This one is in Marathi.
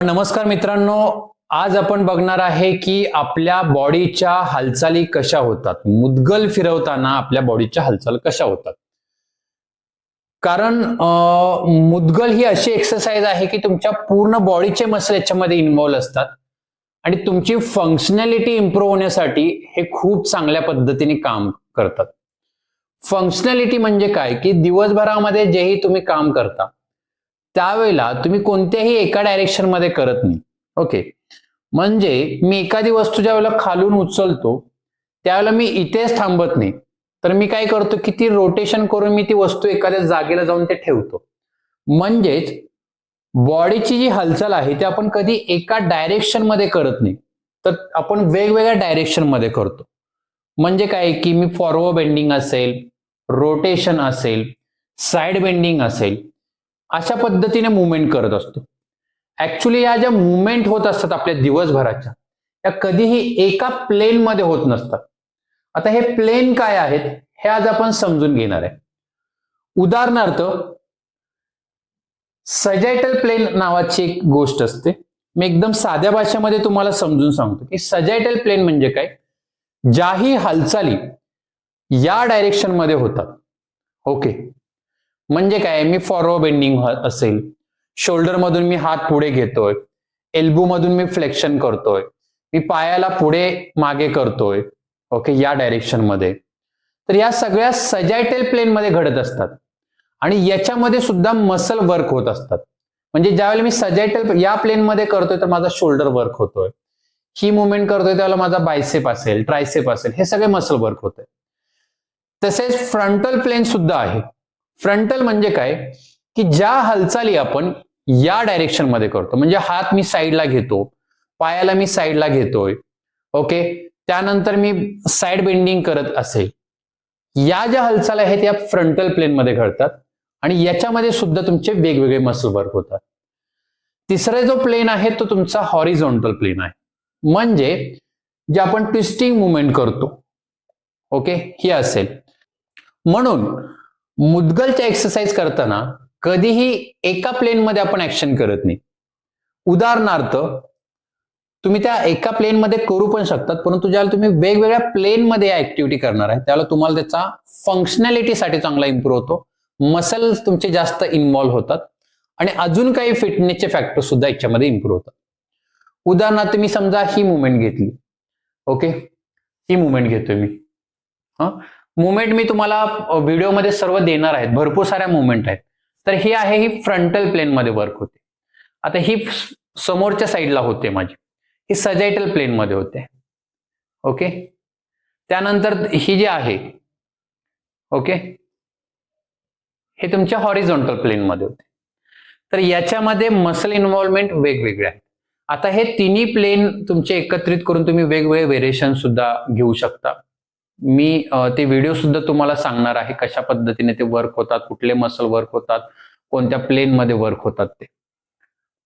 नमस्कार मित्रांनो आज आपण बघणार आहे की आपल्या बॉडीच्या हालचाली कशा होतात. मुदगल फिरवताना आपल्या बॉडीच्या हालचाल कशा होतात. कारण मुदगल ही अशी एक्सरसाइज आहे की तुमच्या पूर्ण बॉडीचे मसल याच्यामध्ये इन्व्हॉल्व असतात. आणि तुमची फंक्शनॅलिटी इम्प्रूव्ह होण्यासाठी हे खूप चांगल्या पद्धतीने काम करतात. फंक्शनॅलिटी म्हणजे काय? की दिवसभरामध्ये जेही तुम्ही काम करता त्यावेळेला तुम्ही कोणत्याही एका डायरेक्शनमध्ये करत नाही. ओके म्हणजे मी एखादी वस्तू ज्या वेळेला खालून उचलतो त्यावेळेला मी इथेच थांबत नाही. तर मी काय करतो की ती रोटेशन करून मी ती वस्तू एखाद्या जागेला जाऊन ते ठेवतो. म्हणजेच बॉडीची जी हालचाल आहे ती आपण कधी एका डायरेक्शनमध्ये करत नाही. तर आपण वेगवेगळ्या डायरेक्शनमध्ये करतो. म्हणजे काय की मी फॉरवर्ड बेंडिंग असेल रोटेशन असेल साइड बेंडिंग असेल अशा पद्धतीने मुवमेंट करत असतो. ऍक्च्युली या ज्या मुवमेंट होत असतात आपल्या दिवसभराच्या त्या कधीही एका प्लेन मध्ये होत नसतात. आता हे प्लेन काय आहेत हे आज आपण समजून घेणार आहे. उदाहरणार्थ सजायटल प्लेन नावाची एक गोष्ट असते. मी एकदम साध्या भाषेमध्ये तुम्हाला समजून सांगतो की सजायटल प्लेन म्हणजे काय? ज्याही हालचाली या डायरेक्शनमध्ये होतात. ओके म्हणजे काय? मी फॉरवर्ड बेंडिंग असेल. शोल्डर मधून मी हात पुढे घेतोय. एल्बो मधून मी फ्लेक्शन करतोय. मी पायाला पुढे मागे करतोय. ओके या डायरेक्शनमध्ये. तर या सगळ्या सजायटेल प्लेन मध्ये घडत असतात. आणि याच्यामध्ये सुद्धा मसल वर्क होत असतात. म्हणजे ज्यावेळेला मी सजायटल या प्लेन मध्ये करतोय तर माझा शोल्डर वर्क होतोय. ही मुवमेंट करतोय त्यावेळेला माझा बायसेप असेल ट्रायसेप असेल हे सगळे मसल वर्क होत तसेच फ्रंटल प्लेन सुद्धा आहे. फ्रंटल म्हणजे काय? की ज्या हालचाली आपण या डायरेक्शनमध्ये करतो. म्हणजे हात मी साईडला घेतो पायाला मी साईडला घेतोय ओके त्यानंतर मी साईड बेंडिंग करत असेल. या ज्या हालचाली आहेत या फ्रंटल प्लेन मध्ये घडतात आणि याच्यामध्ये सुद्धा तुमचे वेगवेगळे मसल वर्क होतात. तिसरा जो प्लेन आहे तो तुमचा हॉरिझॉन्टल प्लेन आहे. म्हणजे जे आपण ट्विस्टिंग मुवमेंट करतो ओके ही असेल. म्हणून मुदगलच्या एक्सरसाइज करताना कधीही एका प्लेनमध्ये आपण ऍक्शन करत नाही. उदाहरणार्थ तुम्ही त्या एका प्लेनमध्ये करू पण शकतात परंतु ज्याला तुम्ही वेगवेगळ्या प्लेनमध्ये या ऍक्टिव्हिटी करणार आहे त्याला तुम्हाला त्याचा फंक्शनॅलिटीसाठी चांगला इम्प्रूव्ह होतो. मसल तुमचे जास्त इन्व्हॉल्व्ह होतात आणि अजून काही फिटनेसचे फॅक्टर सुद्धा याच्यामध्ये इम्प्रूव्ह होतात. उदाहरणार्थ मी समजा ही मुवमेंट घेतली. ओके ही मुवमेंट घेतोय मी. हा? मुवमेंट मी तुम्हाला व्हिडिओमध्ये सर्व देणार आहेत. भरपूर साऱ्या मुवमेंट आहेत. तर ही आहे ही फ्रंटल प्लेनमध्ये वर्क होते. आता ही समोरच्या साईडला होते माझी. ही सजायटल प्लेनमध्ये होते. ओके त्यानंतर ही जी आहे ओके हे तुमच्या हॉरिझॉन्टल प्लेनमध्ये होते. तर याच्यामध्ये मसल इन्व्हॉल्वमेंट वेगवेगळे आहेत. आता हे तिन्ही प्लेन तुमचे एकत्रित करून तुम्ही वेगवेगळे वेरिएशन सुद्धा घेऊ शकता. मी ते व्हिडिओ सुद्धा तुम्हाला सांगणार आहे कशा पद्धतीने ते वर्क होतात कुठले मसल वर्क होतात कोणत्या प्लेनमध्ये वर्क होतात ते.